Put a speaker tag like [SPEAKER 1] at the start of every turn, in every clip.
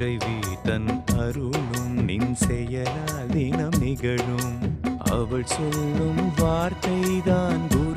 [SPEAKER 1] இறைவி தன் அருளும் நின் செயலால் தினம் நிகழும். அவள் சொல்லும் வார்த்தைதான் குரு.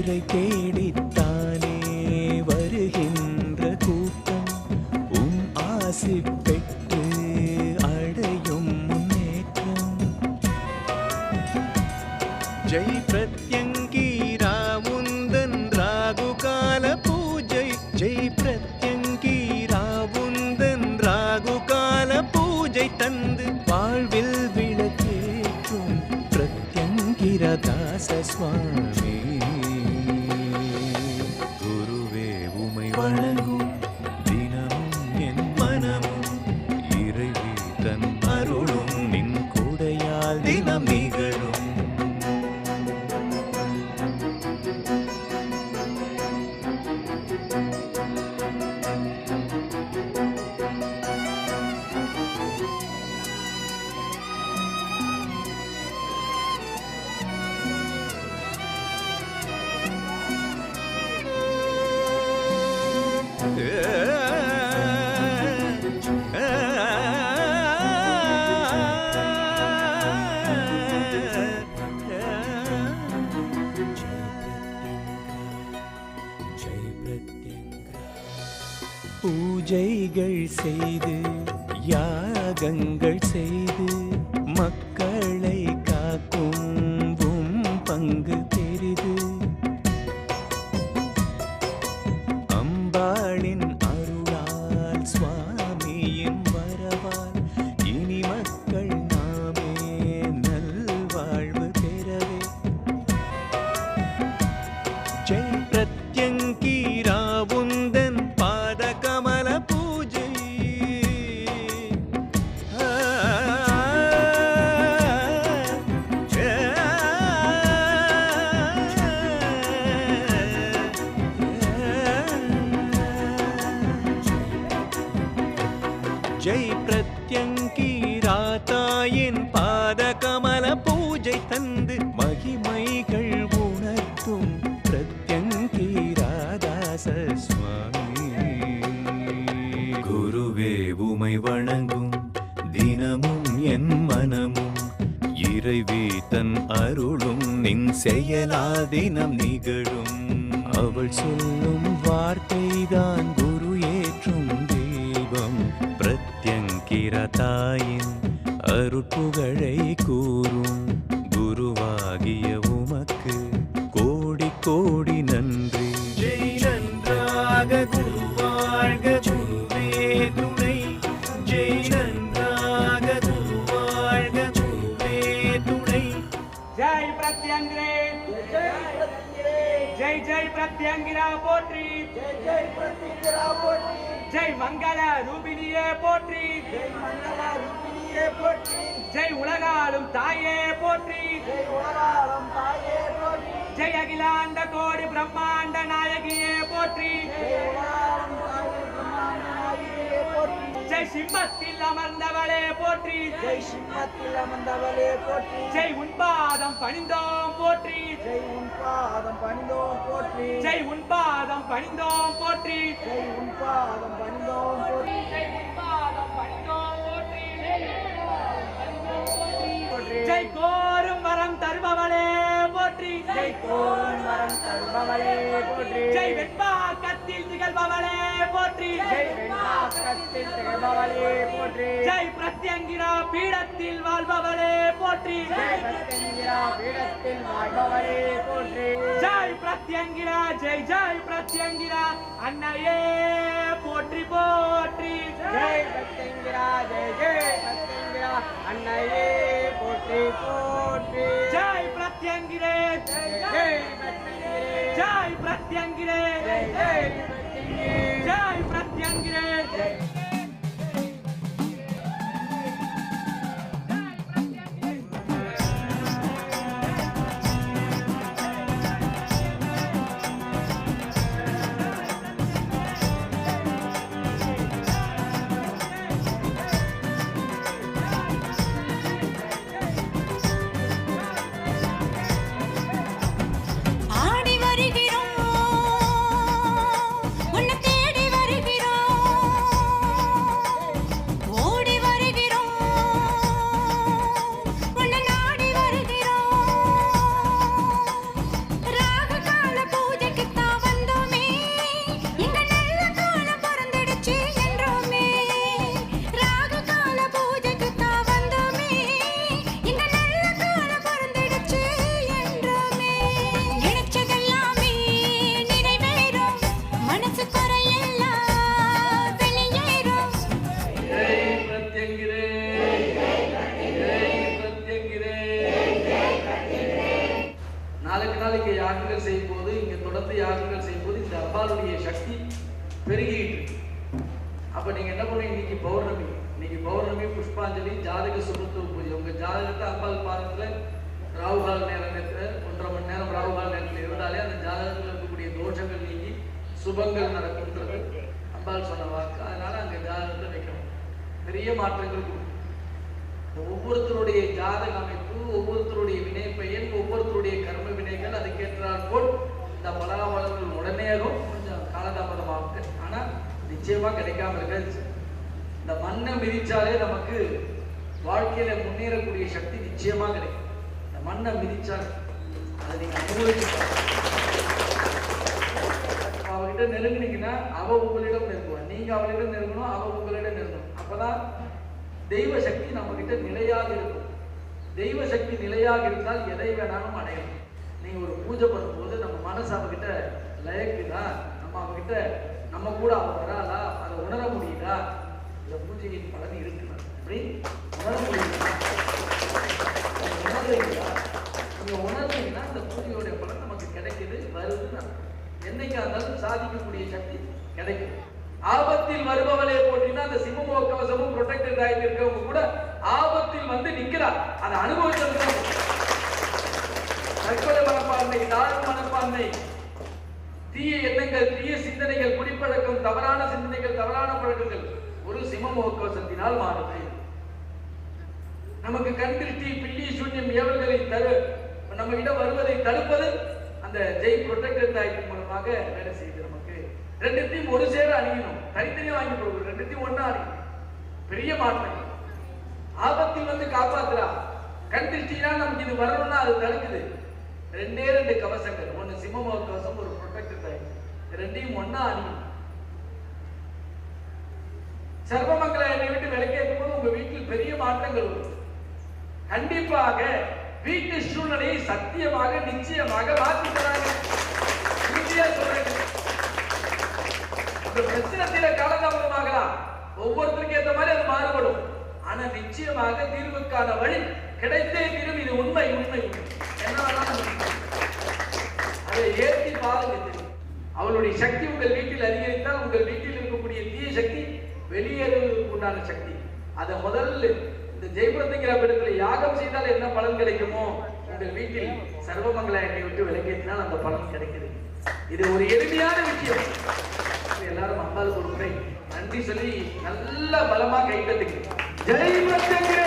[SPEAKER 1] உயிரை தேடித்த உமை செய்து யாகங்கள் செய்து ஜெய் பிரத்யங்கீரா தாயின் பாத கமல பூஜை தந்து மகிமைகள் உணர்த்தும் பிரத்யங்கீராதாச சுவாமி குருவே உமை வணங்கும் தினமும் என் மனமும். இறைவி தன் அருளும் நின் செயலா தினம் நிகழும். அவள் சொல்லும் வார்த்தைதான் குரு நித்தியங்கிர தாயின் அருட்புகழை கூறும் குருவாகிய உமக்கு கோடி கோடி
[SPEAKER 2] ஜெய்
[SPEAKER 3] மங்கள ரூபினியே போற்றி. ஜெய் மங்கள ரூபினியே போற்றி. ஜெய் உலகாலும் தாயே போற்றி. ஜெய் உலகாலும் தாயே போற்றி. ஜெய் அகிலாண்ட கோடி பிரம்மாண்ட நாயகியே போற்றி. ஜெய் உலகாலும் ஜெய் சிம்மத்தில் அமர்ந்தவளே போற்றி ஜெய் சிம்மத்தில் அமர்ந்தவளே போற்றி ஜெய் உன்பாதம் பணிந்தோம் போற்றி ஜெய் உன்பாதம் பணிந்தோம் போற்றி ஜெய் உன்பாதம் பணிந்தோம் போற்றி ஜெய் உன்பாதம் பணிந்தோம் போற்றி ஜெய் உன்பாதம் பணிந்தோம் போற்றி ஜெய் கோரும் வரம் தருபவளே போற்றி ஜெய் கோன் வரம் தருபவளே போற்றி
[SPEAKER 4] ஜெய் வெண்பாக்கத்தில் திகழ்பவளே போற்றி
[SPEAKER 3] ஜெய் திகழ்பவளே போற்றி
[SPEAKER 4] ஜெய் பிரத்யங்கிரா பீடத்தில் வாழ்பவளே போற்றி.
[SPEAKER 3] பீடத்தில் வாழ்பவளே போற்றி
[SPEAKER 4] ஜெய் பிரத்யங்கிரா ஜெய் ஜெய் பிரத்யங்கிரா அன்னையே போற்றி போற்றி.
[SPEAKER 3] ஜெய் பிரத்யங்கிரா ஜெய் ஜெய் பிரத்யங்கிரா அன்னையே போற்றி போற்றி
[SPEAKER 4] ஜெய்
[SPEAKER 5] பௌர்ணமி புஷ்பாஞ்சலி ஜாதக சுபத்துவ பூஜை. உங்க ஜாதகத்தை அம்பாள் பாதத்துல ராகுகால் நேரத்துல ஒன்றரை மணி நேரம் ராகுகால் நேரத்தில் இருந்தாலே அந்த ஜாதகத்தில் இருக்கக்கூடிய தோஷங்கள் நீங்கி சுபங்கள் நடக்கும்ன்றது அம்பாள் சொன்ன வாக்கு. அதனால அங்க ஜாதகத்தை வைக்கணும். பெரிய மாற்றங்கள் கொடுக்கும். ஒவ்வொருத்தருடைய ஜாதக அமைப்பு ஒவ்வொருத்தருடைய வினை ஒவ்வொருத்தருடைய கர்ம வினைகள் அதுக்கேற்றால் போல் இந்த பலாபலங்கள் உடனேயும் கொஞ்சம் காலதாமதமாகும் ஆனா நிச்சயமா கிடைக்காம இருக்காது. இந்த மண்ணை மிதிச்சாலே நமக்கு வாழ்க்கையில முன்னேறக்கூடிய சக்தி நிச்சயமா கிடைக்கும். இந்த மண்ணை மிதிச்சால் அதை நீங்க அனுபவிச்சு பாருங்க. அவகிட்ட அவ உங்களிடம் நெருங்குவா நீங்க அவளிடம் நெருங்கணும் அவ உங்களிடம் நெருங்கணும். அப்பதான் தெய்வ சக்தி நம்ம கிட்ட நிலையாக இருக்கும். தெய்வ சக்தி நிலையாக இருந்தால் எதை வேணாலும் அடையணும் நீங்க ஒரு பூஜை பண்ணும்போது நம்ம மனசு அவகிட்ட லயக்குதா? நம்ம அவகிட்ட நம்ம கூட அவ வராதா அதை உணர முடியுதா? இந்த பூஜையின் பலன் இருக்குதா அப்படி உணர நீங்க உணர்றீங்கன்னா இந்த பூஜையோட பலன் நமக்கு கிடைக்குது வருதுன்னு என்னைக்கா இருந்தாலும் சாதிக்கக்கூடிய சக்தி கிடைக்கும் ஆபத்தில் வருபவளே போட்டினா அந்த சிம்மமுக கவசமும் ப்ரொடெக்டட் ஆகிட்டு இருக்கவங்க கூட ஆபத்தில் வந்து நிக்கிறார். அதை அனுபவிச்சது தற்கொலை மனப்பான்மை தாழ்வு மனப்பான்மை. தீய எண்ணங்கள் தீய சிந்தனைகள் குடிப்பழக்கம் தவறான சிந்தனைகள் தவறான பழக்கங்கள். ஒரு சிம்மமுக மாறுது. நமக்கு கண் திருஷ்டி பில்லி சூன்யம் ஏவல்களை தரு நம்ம இடம் வருவதை தடுப்பது அந்த ஜெய் ப்ரொடெக்டர் தாய்க்கு மூலமாக வேலை செய்யுது நமக்கு. ரெண்டுத்தையும் ஒரு சேர அணியணும். தனித்தனியா வாங்கி கொடுக்கணும் ரெண்டுத்தையும் ஒண்ணா அணியணும். பெரிய மாற்றம். ஆபத்தில் வந்து காப்பாத்துறா. கண் திருஷ்டினா நமக்கு இது வரணும்னா அது தடுக்குது. ரெண்டே ரெண்டு கவசங்கள். ஒன்னு சிம்மமோ கவசம் ஒரு ப்ரொடெக்டர் தாய். ரெண்டையும் ரெண்டையும் ஒண்ணா சர்வ சர்வமங்கல என்னை விட்டு விலக்கேற்கும் போது உங்க வீட்டில் பெரிய மாற்றங்கள் வரும். கண்டிப்பாக வீட்டு சூழ்நிலையை சத்தியமாக நிச்சயமாக மாற்றி தராங்க. உறுதியா சொல்றேன் இந்த பிரச்சனத்தில காலதாமதமாகலாம் ஒவ்வொருத்தருக்கு ஏற்ற மாதிரி அது மாறுபடும். ஆனா நிச்சயமாக தீர்வுக்கான வழி கிடைத்தே தீரும். இது உண்மை உண்மை என்ன அதை ஏற்றி பாருங்க. அவளுடைய சக்தி உங்கள் வீட்டில் அதிகரித்தால் உங்கள் வீட்டில் இருக்கக்கூடிய தீய சக்தி வெளியேறுவதற்கு உண்டான சக்தி. அதை முதல்ல இந்த ஜெயபுரத்துங்கிற இடத்துல யாகம் செய்தால் என்ன பலன் கிடைக்குமோ? உங்கள் வீட்டில் சர்வமங்கள எண்ணெய் விட்டு விளக்கேற்றினால் அந்த பலன் கிடைக்குது. இது ஒரு எளிமையான விஷயம். எல்லாரும் அம்பாளுக்கு ஒரு முறை நன்றி சொல்லி நல்ல பலமா கைத்தட்டுங்க ஜெய் பிரத்யங்கிரே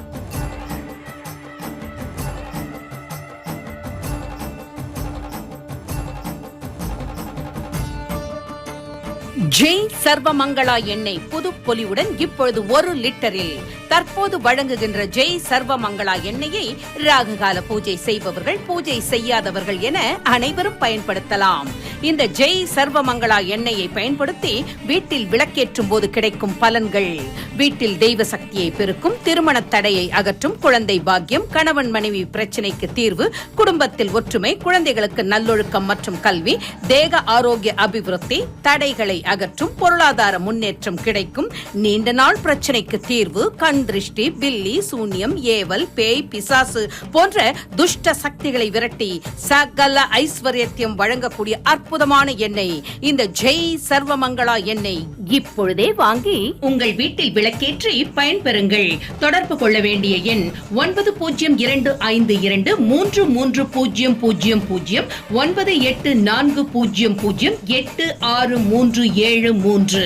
[SPEAKER 6] ஜெய் சர்வமங்களா எண்ணெய் புது பொலிவுடன் இப்பொழுது ஒரு லிட்டரில். தற்போது வழங்குகின்ற ஜெய் சர்வமங்களா எண்ணெயை ராகுகால பூஜை செய்பவர்கள் பூஜை செய்யாதவர்கள் என அனைவரும் பயன்படுத்தலாம். இந்த ஜெய் சர்வமங்களா எண்ணெயை பயன்படுத்தி வீட்டில் விளக்கேற்றும் போது கிடைக்கும் பலன்கள். வீட்டில் தெய்வ சக்தியை பெருக்கும் திருமண தடையை அகற்றும் குழந்தை பாக்கியம் கணவன் மனைவி பிரச்சனைக்கு தீர்வு குடும்பத்தில் ஒற்றுமை குழந்தைகளுக்கு நல்லொழுக்கம் மற்றும் கல்வி தேக ஆரோக்கிய அபிவிருத்தி தடைகளை அகற்றும் பொருளாதார முன்னேற்றம் கிடைக்கும் நீண்ட நாள் பிரச்சனைக்கு தீர்வு கண் திருஷ்டி பில்லி சூன்யம் ஏவல் பேய் பிசாசு போன்ற துஷ்ட சக்திகளை விரட்டி சகல ஐஸ்வர்யத்தையும் வழங்கக்கூடிய அற்புதமான எண்ணெய். இந்த ஜெய் சர்வமங்களா எண்ணெய். இப்பொழுதே வாங்கி உங்கள் வீட்டில் விளக்கேற்றி பயன்பெறுங்கள். தொடர்பு கொள்ள வேண்டிய எண் ஒன்பது பூஜ்ஜியம் இரண்டு ஐந்து இரண்டு மூன்று மூன்று பூஜ்ஜியம் பூஜ்ஜியம் பூஜ்ஜியம் ஒன்பது எட்டு நான்கு பூஜ்ஜியம் பூஜ்ஜியம் எட்டு ஆறு மூன்று ஏழு மூன்று.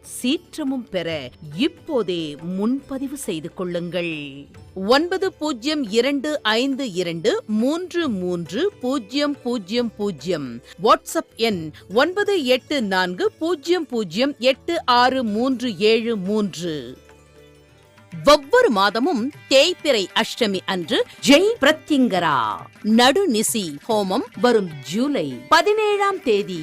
[SPEAKER 6] சீற்றமும் பெற இப்போதே முன்பதிவு செய்து கொள்ளுங்கள். ஒன்பது பூஜ்ஜியம் இரண்டு ஐந்து இரண்டு மூன்று மூன்று பூஜ்ஜியம் பூஜ்ஜியம் பூஜ்ஜியம் வாட்ஸ்அப் எண் ஒன்பது எட்டு நான்கு பூஜ்ஜியம் பூஜ்ஜியம் எட்டு ஆறு மூன்று ஏழு மூன்று. ஒவ்வொரு மாதமும் தேய்பிறை அஷ்டமி அன்று ஜெய் பிரத்யங்கரா. நடுநிசி ஹோமம் வரும் ஜூலை பதினேழாம் தேதி.